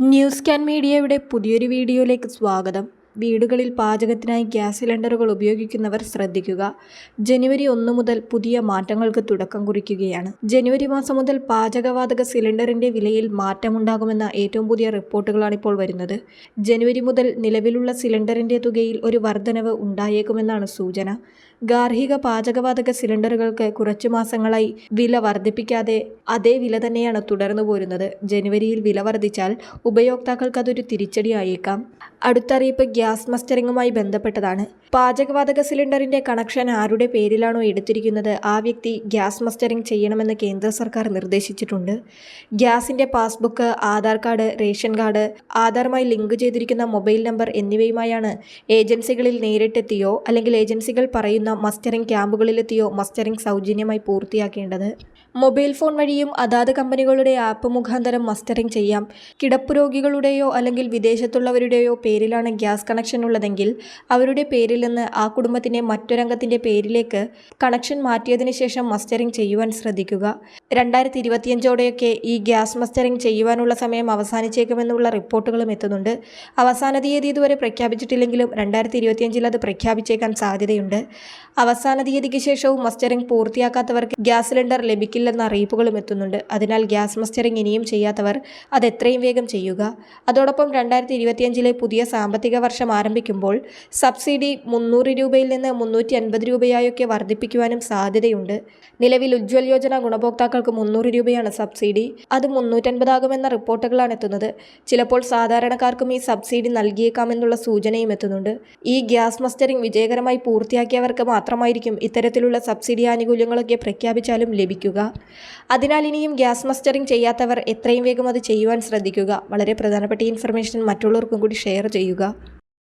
News can മീഡിയയുടെ പുതിയൊരു വീഡിയോയിലേക്ക് സ്വാഗതം. വീടുകളിൽ പാചകത്തിനായി ഗ്യാസ് സിലിണ്ടറുകൾ ഉപയോഗിക്കുന്നവർ ശ്രദ്ധിക്കുക. ജനുവരി ഒന്ന് മുതൽ പുതിയ മാറ്റങ്ങൾക്ക് തുടക്കം കുറിക്കുകയാണ്. ജനുവരി മാസം മുതൽ പാചകവാതക സിലിണ്ടറിന്റെ വിലയിൽ മാറ്റമുണ്ടാകുമെന്ന ഏറ്റവും പുതിയ റിപ്പോർട്ടുകളാണ് ഇപ്പോൾ വരുന്നത്. ജനുവരി മുതൽ നിലവിലുള്ള സിലിണ്ടറിന്റെ തുകയിൽ ഒരു വർധനവ് ഉണ്ടായേക്കുമെന്നാണ് സൂചന. ഗാർഹിക പാചകവാതക സിലിണ്ടറുകൾക്ക് കുറച്ചു മാസങ്ങളായി വില വർദ്ധിപ്പിക്കാതെ അതേ വില തന്നെയാണ് തുടർന്നു പോരുന്നത്. ജനുവരിയിൽ വില വർദ്ധിച്ചാൽ ഉപയോക്താക്കൾക്ക് അതൊരു തിരിച്ചടിയായേക്കാം. അടുത്തറിയിപ്പ് ഗ്യാസ് മസ്റ്ററിങ്ങുമായി ബന്ധപ്പെട്ടതാണ്. പാചകവാതക സിലിണ്ടറിന്റെ കണക്ഷൻ ആരുടെ പേരിലാണോ എടുത്തിരിക്കുന്നത് ആ വ്യക്തി ഗ്യാസ് മസ്റ്ററിംഗ് ചെയ്യണമെന്ന് കേന്ദ്ര സർക്കാർ നിർദ്ദേശിച്ചിട്ടുണ്ട്. ഗ്യാസിന്റെ passbook Aadhaar card ration card ആധാറുമായി ലിങ്ക് ചെയ്തിരിക്കുന്ന മൊബൈൽ നമ്പർ എന്നിവയുമായാണ് ഏജൻസികളിൽ നേരിട്ടെത്തിയോ അല്ലെങ്കിൽ ഏജൻസികൾ പറയുന്ന മസ്റ്ററിംഗ് ക്യാമ്പുകളിലെത്തിയോ മസ്റ്ററിംഗ് സൗജന്യമായി പൂർത്തിയാക്കേണ്ടത്? മൊബൈൽ ഫോൺ വഴിയും അതാത് കമ്പനികളുടെ ആപ്പ് മുഖാന്തരം മസ്റ്ററിംഗ് ചെയ്യാം. കിടപ്പ് രോഗികളുടെയോ അല്ലെങ്കിൽ വിദേശത്തുള്ളവരുടെയോ പേരിലാണ് ഗ്യാസ് കണക്ഷൻ ഉള്ളതെങ്കിൽ അവരുടെ പേരിൽ നിന്ന് ആ കുടുംബത്തിന്റെ മറ്റൊരംഗത്തിന്റെ പേരിലേക്ക് കണക്ഷൻ മാറ്റിയതിനു ശേഷം മസ്റ്ററിംഗ് ചെയ്യുവാൻ ശ്രദ്ധിക്കുക. രണ്ടായിരത്തി ഇരുപത്തിയഞ്ചോടെയൊക്കെ ഈ ഗ്യാസ് മസ്റ്ററിംഗ് ചെയ്യുവാനുള്ള സമയം അവസാനിച്ചേക്കുമെന്നുള്ള റിപ്പോർട്ടുകളും എത്തുന്നുണ്ട്. അവസാന തീയതി ഇതുവരെ പ്രഖ്യാപിച്ചിട്ടില്ലെങ്കിലും രണ്ടായിരത്തി ഇരുപത്തിയഞ്ചിൽ അത് പ്രഖ്യാപിച്ചേക്കാൻ സാധ്യതയുണ്ട്. അവസാന തീയതിക്ക് ശേഷവും മസ്റ്ററിംഗ് പൂർത്തിയാക്കാത്തവർക്ക് ഗ്യാസ് സിലിണ്ടർ ലഭിക്കില്ലെന്ന അറിയിപ്പുകളും എത്തുന്നുണ്ട്. അതിനാൽ ഗ്യാസ് മസ്റ്ററിംഗ് ഇനിയും ചെയ്യാത്തവർ അത് എത്രയും വേഗം ചെയ്യുക. അതോടൊപ്പം രണ്ടായിരത്തി ഇരുപത്തിയഞ്ചിലെ പുതിയ സാമ്പത്തിക വർഷം ആരംഭിക്കുമ്പോൾ സബ്സിഡി മുന്നൂറ് രൂപയിൽ നിന്ന് മുന്നൂറ്റി അൻപത് രൂപയായൊക്കെ വർദ്ധിപ്പിക്കുവാനും സാധ്യതയുണ്ട്. നിലവിൽ ഉജ്ജ്വൽ യോജന ഗുണഭോക്താക്കൾക്ക് മുന്നൂറ് രൂപയാണ് സബ്സിഡി. അത് മുന്നൂറ്റൻപതാകുമെന്ന റിപ്പോർട്ടുകളാണ് എത്തുന്നത്. ചിലപ്പോൾ സാധാരണക്കാർക്കും ഈ സബ്സിഡി നൽകിയേക്കാമെന്നുള്ള സൂചനയും എത്തുന്നുണ്ട്. ഈ ഗ്യാസ് മസ്റ്ററിംഗ് വിജയകരമായി പൂർത്തിയാക്കിയവർക്ക് മാത്രമായിരിക്കും ഇത്തരത്തിലുള്ള സബ്സിഡി ആനുകൂല്യങ്ങളൊക്കെ പ്രഖ്യാപിച്ചാലും ലഭിക്കുക. അതിനാൽ ഇനിയും ഗ്യാസ് മസ്റ്ററിംഗ് ചെയ്യാത്തവർ എത്രയും വേഗം അത് ചെയ്യുവാൻ ശ്രദ്ധിക്കുക. വളരെ പ്രധാനപ്പെട്ട ഇൻഫർമേഷൻ മറ്റുള്ളവർക്കും കൂടി ഷെയർ ചെയ്യുക.